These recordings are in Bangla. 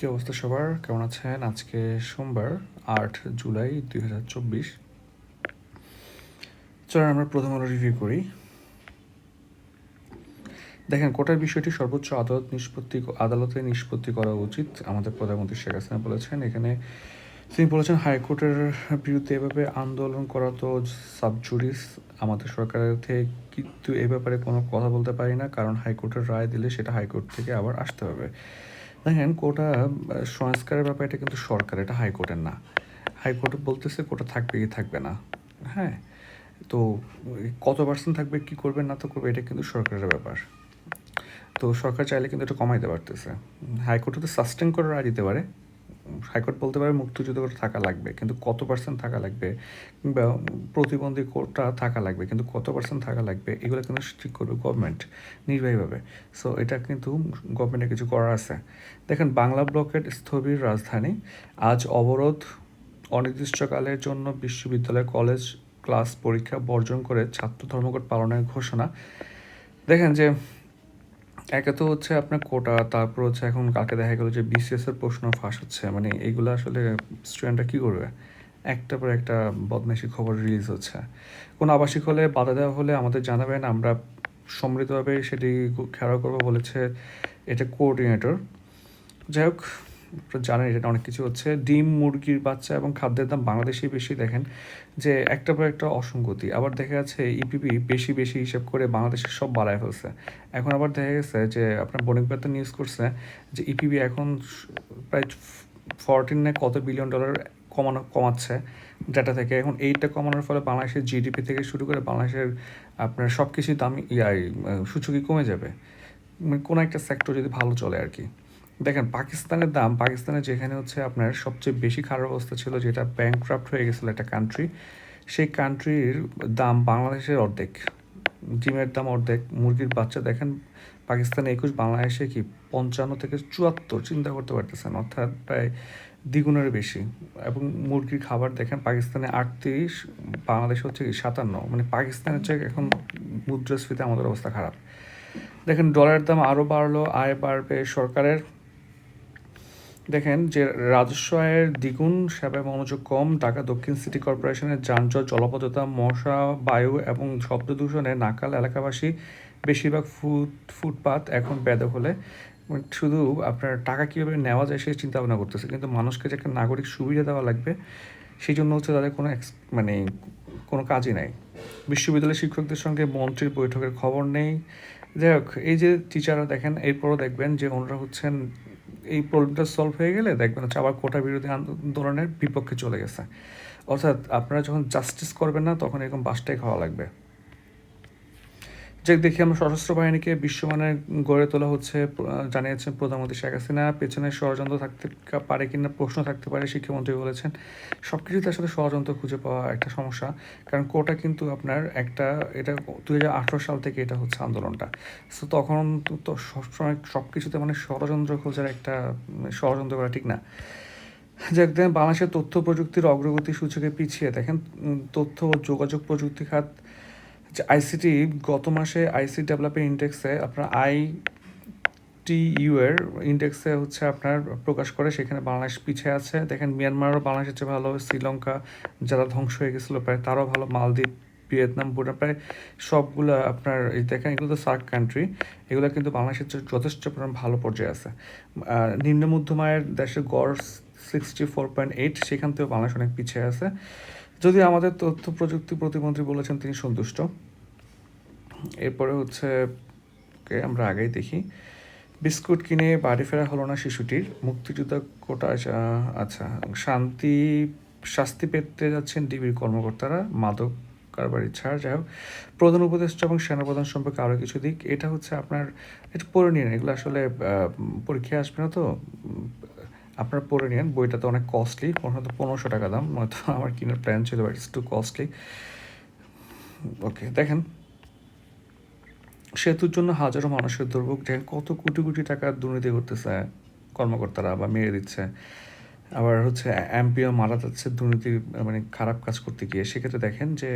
কী অবস্থা সবার। কেমন আছেন? আজকে সোমবার, আট জুলাই দুই হাজার চব্বিশ। আমরা প্রথম আলো রিভিউ করি। দেখেন, কোটার বিষয়টি সর্বোচ্চ আদালত নিষ্পত্তি আদালতে নিষ্পত্তি করা উচিত, আমাদের প্রধানমন্ত্রী শেখ হাসিনা বলেছেন। এখানে তিনি বলেছেন, হাইকোর্টের বিরুদ্ধে এভাবে আন্দোলন করা তো সাবজুরিস। আমাদের সরকারের থেকে কিন্তু এ ব্যাপারে কোনো কথা বলতে পারি না, কারণ হাইকোর্টের রায় দিলে সেটা হাইকোর্ট থেকে আবার আসতে হবে। দেখেন, কোটা সংস্কারের ব্যাপারে, এটা কিন্তু সরকার, এটা হাইকোর্টের না। হাইকোর্ট বলতেছে কোটা থাকবে কি থাকবে না। হ্যাঁ? তো কত পার্সেন্ট থাকবে, কি করবে, না তো করবে, এটা কিন্তু সরকারের ব্যাপার। তো সরকার চাইলে কিন্তু এটা কমাইতে পারতেছে। হাইকোর্টে তো সাস্টেন করে রায় দিতে পারে। হাইকোর্ট বলতে পারে মুক্তিযুদ্ধ থাকা লাগবে, কিন্তু কত পার্সেন্ট থাকা লাগবে? কিংবা প্রতিবন্ধী কোটা থাকা লাগবে, কিন্তু কত পার্সেন্ট থাকা লাগবে? এগুলো কিন্তু ঠিক করবে গভর্নমেন্ট নির্বাহীভাবে। সো এটা কিন্তু গভর্নমেন্টের কিছু করার আছে। দেখেন, বাংলা ব্লকের স্থবির রাজধানী, আজ অবরোধ অনির্দিষ্টকালের জন্য বিশ্ববিদ্যালয় কলেজ ক্লাস পরীক্ষা বর্জন করে ছাত্র ধর্মঘট পালনের ঘোষণা। দেখেন যে একে তো হচ্ছে আপনার কোটা, তারপর হচ্ছে এখন কাকে দেখা গেল যে বিসিএস এর প্রশ্ন ফাঁস হচ্ছে মানে এগুলো আসলে স্টুডেন্টরা কি করবে? একটা পর একটা বদমাইশি খবর রিলিজ হচ্ছে। কোনো আবাসিক হলে বাধা দেওয়া হলে আমাদের জানাবেন, আমরা সম্মিলিতভাবে সেটি খেয়াল করব বলেছে এটা কোঅর্ডিনেটর যাই হোক জানেন এটা অনেক কিছু হচ্ছে। ডিম, মুরগির বাচ্চা এবং খাদ্যের দাম বাংলাদেশে বেশি। দেখেন যে একটা পর একটা অসঙ্গতি। আবার দেখা যাচ্ছে ইপিপি বেশি বেশি হিসেব করে বাংলাদেশের সব বাড়ায় ফেলছে। এখন আবার দেখা গেছে যে আপনার বোর্ডিং পেপার নিউজ করছে যে ইপিপি এখন প্রায় ফরটিনে কত বিলিয়ন ডলার কমানো, কমাচ্ছে যেটা থেকে। এখন এইটা কমানোর ফলে বাংলাদেশের জিডিপি থেকে শুরু করে বাংলাদেশের আপনার সব কিছুর দাম ইয়াই সূচকই কমে যাবে। মানে কোনো একটা সেক্টর যদি ভালো চলে আর কি। দেখেন, পাকিস্তানের দাম, পাকিস্তানে যেখানে হচ্ছে আপনার সবচেয়ে বেশি খারাপ অবস্থা ছিল, যেটা ব্যাংক্রাফ্ট হয়ে গেছিল একটা কান্ট্রি সেই কান্ট্রির দাম বাংলাদেশের অর্ধেক। ডিমের দাম অর্ধেক, মুরগির বাচ্চা, দেখেন, পাকিস্তানে একুশ, বাংলাদেশে কি পঞ্চান্ন থেকে চুয়াত্তর, চিন্তা করতে পারতেছেন, অর্থাৎ প্রায় দ্বিগুণের বেশি। এবং মুরগির খাবার, দেখেন, পাকিস্তানে আটত্রিশ, বাংলাদেশে হচ্ছে কি সাতান্ন মানে পাকিস্তানের চেয়ে এখন মুদ্রাস্ফীতি আমাদের অবস্থা খারাপ। দেখেন ডলারের দাম আরও বাড়লো, আয় বাড়বে সরকারের। দেখেন যে রাজস্ব আয়ের দ্বিগুণ সেবায় মনোযোগ কম, ঢাকা দক্ষিণ সিটি কর্পোরেশনের যানজট জলপথতা মশা, বায়ু এবং শব্দ দূষণে নাকাল এলাকাবাসী বেশিরভাগ ফুট, ফুটপাত এখন হলে শুধু আপনার টাকা কীভাবে নেওয়া যায় সেই চিন্তা ভাবনা করতেছে। কিন্তু মানুষকে যে একটা নাগরিক সুবিধা দেওয়া লাগবে, সেই জন্য হচ্ছে তাদের কোনো মানে কোনো কাজই নাই। বিশ্ববিদ্যালয়ের শিক্ষকদের সঙ্গে মন্ত্রীর বৈঠকের খবর নেই। যাই হোক, এই যে টিচাররা দেখেন, এরপরও দেখবেন যে ওনারা হচ্ছেন এই প্রবলেমটা সলভ হয়ে গেলে দেখবেন হচ্ছে আবার কোটা বিরোধী আন্দোলনের বিপক্ষে চলে গেছে। অর্থাৎ আপনারা যখন জাস্টিস করবেন না, তখন এরকম বাসটাই খাওয়া লাগবে। যে দেখি আমরা সশস্ত্র বাহিনীকে বিশ্বমানের গড়ে তোলা হচ্ছে জানিয়েছেন প্রধানমন্ত্রী শেখ হাসিনা। পেছনে ষড়যন্ত্র থাকতে পারে কিনা প্রশ্ন থাকতে পারে, শিক্ষামন্ত্রী বলেছেন। সব কিছুতে আসলে ষড়যন্ত্র খুঁজে পাওয়া একটা সমস্যা, কারণ কোটা কিন্তু আপনার একটা, এটা দু হাজার আঠারো সাল থেকে এটা হচ্ছে আন্দোলনটা। সো তখন তো সবসময় সব কিছুতে মানে ষড়যন্ত্র খোঁজার একটা ষড়যন্ত্র করা ঠিক না। যে একদিন বাংলাদেশের তথ্য প্রযুক্তির অগ্রগতি সূচকে পিছিয়ে। দেখেন তথ্য ও যোগাযোগ প্রযুক্তি খাত যে আইসিটি গত মাসে আইসি ডেভেলপমেন্ট ইন্ডেক্সে আপনার আই টি ইউ এর ইন্ডেক্সে হচ্ছে আপনার প্রকাশ করে, সেখানে বাংলাদেশ পিছিয়ে আছে। দেখেন মিয়ানমারও বাংলাদেশের চেয়ে ভালো, শ্রীলঙ্কা যারা ধ্বংস হয়ে গেছিল, প্রায় তারও ভালো, মালদ্বীপ, ভিয়েতনাম, ভুটান, প্রায় সবগুলো আপনার দেখেন, এগুলো তো সার্ক কান্ট্রি এগুলো কিন্তু বাংলাদেশের যথেষ্ট পরিমাণ ভালো পর্যায়ে আছে। নিম্ন মধ্যমায়ের দেশের গড় সিক্সটি ফোর পয়েন্ট এইট সেখান থেকেও বাংলাদেশ অনেক পিছিয়ে আছে। যদি আমাদের তথ্য প্রযুক্তি প্রতিমন্ত্রী বলেছেন তিনি সন্তুষ্ট। এরপরে হচ্ছে আমরা আগেই দেখি। বিস্কুট কিনে বাড়ি ফেরা হলো না শিশুটির। মুক্তিযোদ্ধা কোটা আচ্ছা শান্তি, শাস্তি পেতে যাচ্ছেন ডিবির কর্মকর্তারা। মাদক কারবারি ছাড়, যাই হোক। প্রধান উপদেষ্টা এবং সেনাপ্রধান সম্পর্কে আরও কিছু দিক। এটা হচ্ছে আপনার একটু পড়ে নিন, এগুলো আসলে পরীক্ষায় আসবে না তো? আপনার পড়ে নিন বইটা তো অনেক কস্টলি হয়তো পনেরোশো টাকা দাম, নয়তো আমার কেনার প্ল্যান ছিল but it's too costly okay দেখেন। সেতুর জন্য হাজারো মানুষের দুর্ভোগ, দেখেন কত কোটি কোটি টাকা দুর্নীতি করতেছে কর্মকর্তারা বা মেরে দিচ্ছে। আবার হচ্ছে এমপিও মারা যাচ্ছে দুর্নীতি মানে খারাপ কাজ করতে গিয়ে। সেক্ষেত্রে দেখেন যে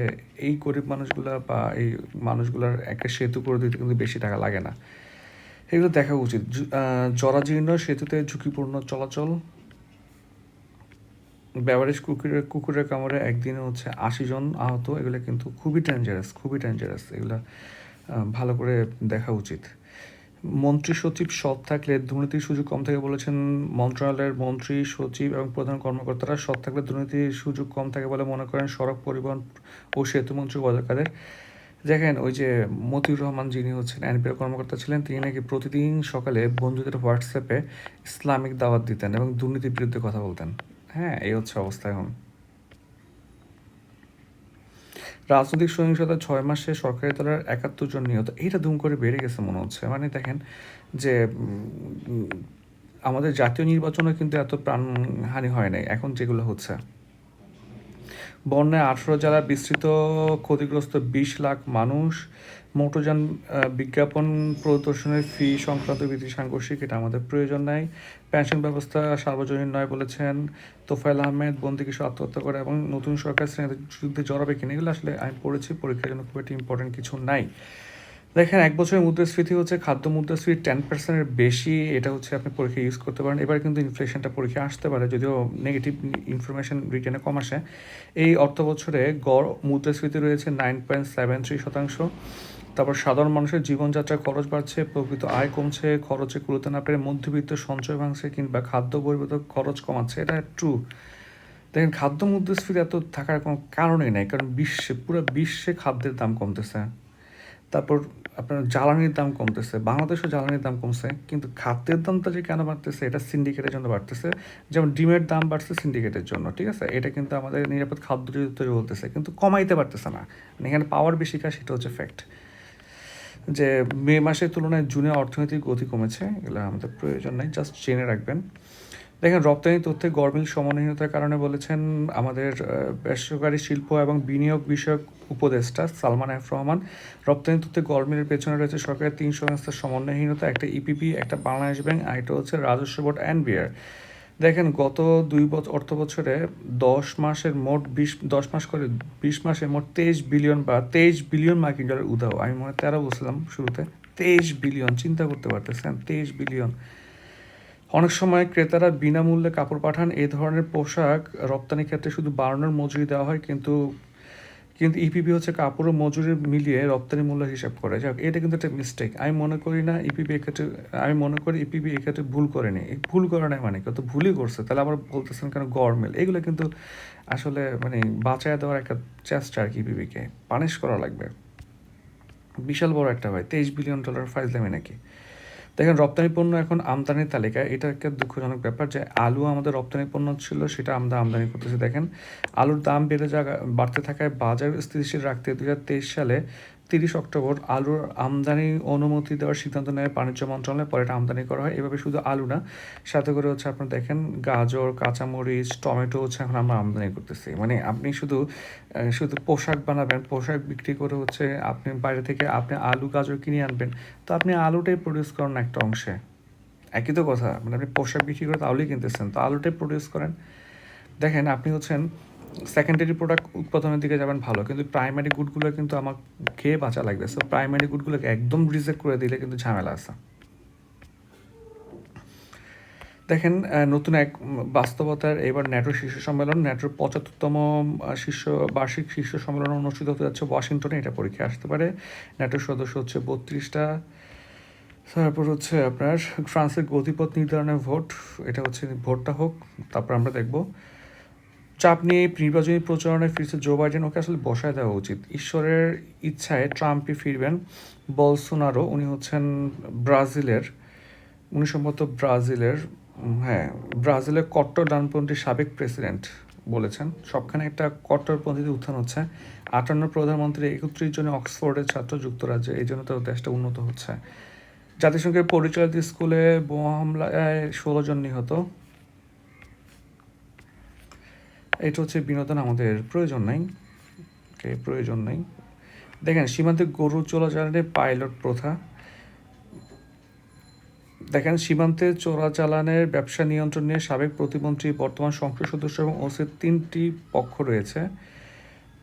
এই গরিব মানুষগুলা বা এই মানুষগুলার একটা সেতু করে দিতে কিন্তু বেশি টাকা লাগে না। এগুলো দেখা উচিত। জরাজীর্ণ সেতুতে ঝুঁকিপূর্ণ চলাচল। ব্যাভারেজ কুকুরের কুকুরের কামড়ে একদিনে হচ্ছে আশি জন আহত। এগুলো কিন্তু খুবই ডেঞ্জারাস খুবই ডেঞ্জারাস এগুলো ভালো করে দেখা উচিত। মন্ত্রী সচিব সৎ থাকলে, দুর্নীতির সুযোগ কম থাকে বলেছেন মন্ত্রণালয়ের মন্ত্রী, সচিব এবং প্রধান কর্মকর্তারা। সৎ থাকলে দুর্নীতির সুযোগ কম থাকে বলে মনে করেন সড়ক পরিবহন ও সেতু মন্ত্রী ওয়াদার কাদের দেখেন, ওই যে মতিউর রহমান যিনি হচ্ছেন, এনপিআর কর্মকর্তা ছিলেন, তিনি নাকি প্রতিদিন সকালে বন্ধুদের হোয়াটসঅ্যাপে ইসলামিক দাওয়াত দিতেন এবং দুর্নীতির বিরুদ্ধে কথা বলতেন। হ্যাঁ এই হচ্ছে অবস্থা এখন। রাজনৈতিক সহিংসতা ছয় মাসে সরকারি দলের একাত্তর জন নিহত, এইটা দুম করে বেড়ে গেছে মনে হচ্ছে। মানে দেখেন যে আমাদের জাতীয় নির্বাচনে কিন্তু এত প্রাণহানি হয় নাই, এখন যেগুলো হচ্ছে। বন্যায় আঠারো জেলার বিস্তৃত, ক্ষতিগ্রস্ত বিশ লাখ মানুষ। মোটরযান বিজ্ঞাপন প্রদর্শনের ফি সংক্রান্ত বিধি সাংঘর্ষিক, এটা আমাদের প্রয়োজন নাই। পেনশন ব্যবস্থা সার্বজনীন নয় বলেছেন তোফায়েল আহমেদ। বন্দি কিছু আত্মহত্যা করে এবং নতুন সরকার শ্রেণীতে যুদ্ধে জড়াবে কিনে, এগুলো আসলে আমি পড়েছি। পরীক্ষার জন্য খুব একটা ইম্পর্টেন্ট কিছু নাই। দেখেন, এক বছরের মুদ্রাস্ফীতি হচ্ছে খাদ্য মুদ্রাস্ফীতি টেন পার্সেন্টের বেশি, এটা হচ্ছে আপনি পরীক্ষা ইউজ করতে পারেন। এবার কিন্তু ইনফ্লেশনটা পরীক্ষা আসতে পারে, যদিও নেগেটিভ ইনফরমেশন রিটেনে কম আসে। এই অর্থ বছরে গড় মুদ্রাস্ফীতি রয়েছে নাইন পয়েন্ট সেভেন থ্রি শতাংশ। তারপর সাধারণ মানুষের জীবনযাত্রার খরচ বাড়ছে, প্রকৃত আয় কমছে, খরচে কুলোতে না পেরে মধ্যবিত্ত সঞ্চয় ভাঙছে কিংবা খাদ্য বহির্ভূত খরচ কমাচ্ছে, এটা ট্রু দেখেন, খাদ্য মুদ্রাস্ফীতি এত থাকার কোনো কারণই নাই, কারণ বিশ্বে, পুরো বিশ্বে খাদ্যের দাম কমতেছে। তারপর আপনার জ্বালানির দাম কমতেছে, বাংলাদেশেও জ্বালানির দাম কমছে, কিন্তু খাদ্যের দামটা যে কেন বাড়তেছে, এটা সিন্ডিকেটের জন্য বাড়তেছে। যেমন ডিমের দাম বাড়ছে সিন্ডিকেটের জন্য, ঠিক আছে? এটা কিন্তু আমাদের নিরাপদ খাদ্য তৈরি বলতেছে, কিন্তু কমাইতে পারতেছে না। মানে এখানে পাওয়ার বেশি কাজ সেটা হচ্ছে ফ্যাক্ট যে মে মাসের তুলনায় জুনে অর্থনৈতিক গতি কমেছে, এগুলো আমাদের প্রয়োজন নেই জাস্ট জেনে রাখবেন। দেখেন, রপ্তানি তথ্যে গরমিল সমন্বয়হীনতার কারণে বলেছেন, আমাদের বেসরকারি শিল্প এবং বিনিয়োগ বিষয়ক উপদেষ্টা সালমান এফ রহমান, রপ্তানি তথ্যে গরমিলের পেছনে রয়েছে সরকারের তিন সংস্থার সমন্বয়হীনতা, একটা ইপিপি একটা বাংলাদেশ ব্যাংক, আর এটা হচ্ছে রাজস্ব বোর্ড এনবিআর দেখেন, গত দুই বছর অর্থ বছরে দশ মাসের মোট বিশ, দশ মাস করে বিশ মাসে মোট তেইশ বিলিয়ন বা তেইশ বিলিয়ন মার্কিন ডলার উধাও। আমি মনে তেরো বলছিলাম শুরুতে। তেইশ বিলিয়ন, চিন্তা করতে পারতেছেন, তেইশ বিলিয়ন। অনেক সময় ক্রেতারা বিনামূল্যে কাপড় পাঠান এই ধরনের পোশাক রপ্তানি ক্ষেত্রে শুধু বাড়ানোর মজুরি দেওয়া হয়, কিন্তু কিন্তু ইপিপি হচ্ছে কাপড় ও মজুরি মিলিয়ে রপ্তানি মূল্য হিসাব করে। যাক, এটা কিন্তু একটা মিস্টেক আমি মনে করি না ইপিপি এক্ষেত্রে, আমি মনে করি ইপিপি এক্ষেত্রে ভুল করেনি ভুল করে নাই মানে কত ভুলই করছে। তাহলে আবার বলতেছেন কেন গরমেল এগুলো কিন্তু আসলে মানে বাঁচায় দেওয়ার একটা চেষ্টা আর কি ইপিপিকে পানিশ করা লাগবে। বিশাল বড় একটা ভাই, তেইশ বিলিয়ন ডলার ফাইজলামি নাকি? দেখেন, রপ্তানি পণ্য এখন আমদানির তালিকায়। এটা একটা দুঃখজনক ব্যাপার যে আলু আমাদের রপ্তানি পণ্য ছিল, সেটা আমরা আমদানি করতেছি। দেখেন, আলুর দাম বেড়ে যা বাড়তে থাকায় বাজার স্থিতিশীল রাখতে দু হাজার তেইশ সালে তিরিশ অক্টোবর আলুর আমদানি অনুমতি দেওয়ার সিদ্ধান্ত নেয় বাণিজ্য মন্ত্রণালয়। পরে এটা আমদানি করা হয়। এভাবে শুধু আলু না, সাথে করে হচ্ছে আপনার দেখেন গাজর, কাঁচামরিচ, টমেটো হচ্ছে এখন আমরা আমদানি করতেছি। মানে আপনি শুধু শুধু পোশাক বানাবেন, পোশাক বিক্রি করে হচ্ছে আপনি বাইরে থেকে আপনি আলু, গাজর কিনে আনবেন, তো আপনি আলুটাই প্রডিউস করেন একটা অংশে। একই তো কথা। মানে আপনি পোশাক বিক্রি করে তো আলুই কিনতেছেন। তো আলুটাই প্রডিউস করেন। দেখেন আপনি হচ্ছেন সেকেন্ডারি প্রোডাক্ট উৎপাদনের দিকে যাবেন ভালো, কিন্তু প্রাইমারি গুডগুলো কিন্তু আমার খেয়ে বাঁচা লাগবে সো প্রাইমারি গুডগুলোকে একদম রিজেক্ট করে দিলে কিন্তু ঝামেলা আছে। দেখেন নতুন এক বাস্তবতার এবার ন্যাটো শীর্ষ সম্মেলন, ন্যাটোর পঁচাত্তরতম শীর্ষ বার্ষিক শীর্ষ সম্মেলন অনুষ্ঠিত হতে যাচ্ছে ওয়াশিংটনে, এটা পরীক্ষা আসতে পারে। ন্যাটোর সদস্য হচ্ছে বত্রিশটা। তারপর হচ্ছে আপনার ফ্রান্সের গতিপথ নির্ধারণের ভোট, এটা হচ্ছে ভোটটা হোক, তারপর আমরা দেখব। চাপ নিয়ে নির্বাচনী প্রচারণায় ফিরছে জো বাইডেন ওকে আসলে বসায় দেওয়া উচিত। ঈশ্বরের ইচ্ছায় ট্রাম্পই ফিরবেন। বলসোনারো, উনি হচ্ছেন ব্রাজিলের, উনি সম্ভবত ব্রাজিলের হ্যাঁ ব্রাজিলের কট্টর ডানপন্থী সাবেক প্রেসিডেন্ট বলেছেন। সবখানে একটা কট্টরপন্থীতে উত্থান হচ্ছে। আটান্ন প্রধানমন্ত্রী একত্রিশ জনে অক্সফোর্ডের ছাত্র যুক্তরাজ্যে, এই জন্য তো দেশটা উন্নত হচ্ছে। জাতিসংঘের পরিচালিত স্কুলে বোমা হামলায় ষোলো জন নিহত। এটা হচ্ছে বিনোদন আমাদের প্রয়োজন নাই। প্রয়োজন নেই। দেখেন, সীমান্তে গরু চোরাচালানে পাইলট প্রথা। দেখেন, সীমান্তে চোরাচালানের ব্যবসা নিয়ন্ত্রণ নিয়ে সাবেক প্রতিমন্ত্রী, বর্তমান সংসদ সদস্য এবং ওসির তিনটি পক্ষ রয়েছে।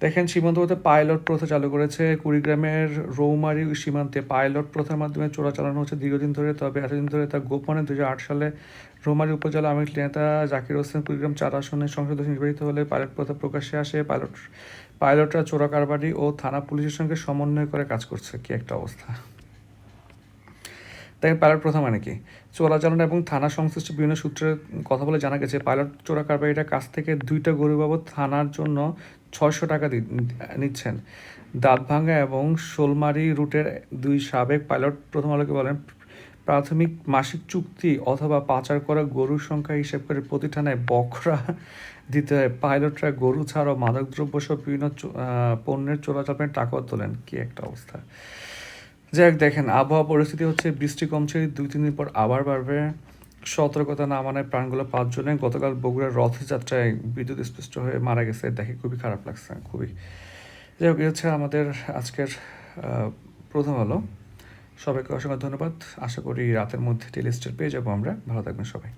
দেখেন, সীমান্তবর্তী পাইলট প্রথা চালু করেছে। কুড়িগ্রামের রৌমারি সীমান্তে পাইলট প্রথার মাধ্যমে চোরাচালানো হচ্ছে দীর্ঘদিন ধরে। তবে এতদিন ধরে তা গোপনে দু সালে রৌমারি উপজেলা আওয়ামী লীগ নেতা জাকির হোসেন কুড়িগ্রাম চার আসনের সংসদ নির্বাচিত হলে পাইলট প্রথা প্রকাশ্যে আসে। পাইলট, পাইলটরা চোরা কারবারি ও থানা পুলিশের সঙ্গে সমন্বয় করে কাজ করছে। কি একটা অবস্থা। তাই পাইলট প্রথা মানে কি? চোরাচালান এবং থানা সংশ্লিষ্ট বিভিন্ন সূত্রে কথা বলে জানা গেছে, পাইলট চোরা কারবারিটা কাছ থেকে দুইটা গরু বাবদ থানার জন্য ছয়শো টাকা নিচ্ছেন। দাঁতভাঙ্গা এবং শোলমারি রুটের দুই সাবেক পাইলট প্রথম আলোকে বলেন, প্রাথমিক মাসিক চুক্তি অথবা পাচার করা গরুর সংখ্যা হিসেব করে প্রতি থানায় বকরা দিতে হয়। পাইলটরা গরু ছাড়াও মাদকদ্রব্য সহ বিভিন্ন পণ্যের চোরাচালানের টাকাও তোলেন। কি একটা অবস্থা। যাই দেখেন, আবহাওয়া পরিস্থিতি হচ্ছে বৃষ্টি কমছে, দুই, তিন দিন পর আবার বাড়বে। সতর্কতা না মানায় প্রাণগুলো পাঁচজনে গতকাল বগুড়ার রথযাত্রায় বিদ্যুৎ স্পৃষ্ট হয়ে মারা গেছে। দেখে খুবই খারাপ লাগছে, খুবই। যাই হোক হচ্ছে আমাদের আজকের প্রথম আলো। সবাইকে অসংখ্য ধন্যবাদ। আশা করি রাতের মধ্যে টেলিস্টার পেয়ে যাব আমরা। ভালো থাকবেন সবাই।